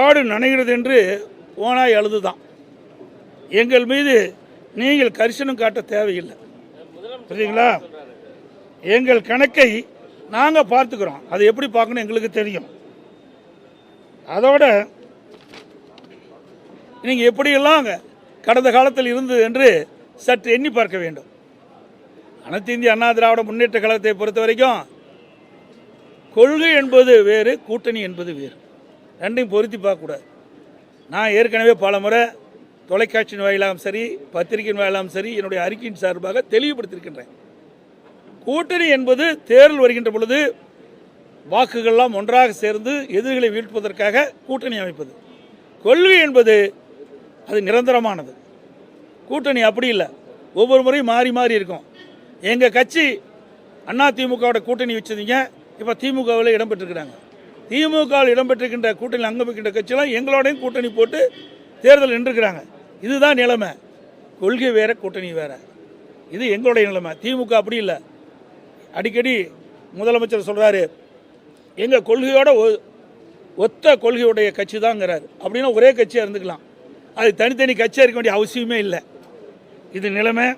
ஆடு நனைகிறது என்று ஓனாய் அழுதுதான். எங்கள் மீது நீங்கள் கரிசனம் காட்ட தேவையில்லை. புரியுதுங்களா? எங்கள் கணக்கை நாங்கள் பார்த்துக்கிறோம். அது எப்படி பார்க்கணும் எங்களுக்கு தெரியும். அதோட நீங்கள் எப்படியெல்லாம் கடந்த காலத்தில் இருந்தது என்று சற்று எண்ணி பார்க்க வேண்டும். அனைத்து இந்திய அண்ணா திராவிட முன்னேற்ற கழகத்தை பொறுத்த வரைக்கும் கொள்கை என்பது வேறு கூட்டணி என்பது வேறு. ரெண்டையும் பொருத்தி பார்க்கக்கூடாது நான் ஏற்கனவே பல முறை தொலைக்காட்சியின் வாயிலாகவும் சரி பத்திரிகையின் வாயிலாகவும் சரி என்னுடைய அறிக்கையின் சார்பாக தெளிவுபடுத்தியிருக்கின்றேன். கூட்டணி என்பது தேர்தல் வருகின்ற பொழுது வாக்குகள்லாம் ஒன்றாக சேர்ந்து எதிரிகளை வீழ்ப்பதற்காக கூட்டணி அமைப்பது. கொள்கை என்பது அது நிரந்தரமானது. கூட்டணி அப்படி இல்லை. ஒவ்வொரு முறையும் மாறி மாறி இருக்கும். எங்கள் கட்சி அண்ணா திமுகவோட கூட்டணி வச்சதுங்க இப்போ திமுகவில் இடம்பெற்றிருக்கிறாங்க திமுகவில் இடம்பெற்றிருக்கின்ற கூட்டணி அங்கமிக்கின்ற கட்சியெல்லாம் எங்களோடையும் கூட்டணி போட்டு தேர்தல் நின்றுக்கிறாங்க இதுதான் நிலைமை. கொள்கை வேற கூட்டணி வேற. இது எங்களுடைய நிலைமை. திமுக அப்படி இல்லை. அடிக்கடி முதலமைச்சர் சொல்கிறாரு எங்கள் கொள்கையோட ஒ- ஒத்த கொள்கையுடைய கட்சி தாங்கிறாரு அப்படின்னா ஒரே கட்சியாக இருந்துக்கலாம். அது தனித்தனி கட்சியாக இருக்க வேண்டிய அவசியமே இல்லை. இது நிலைமை.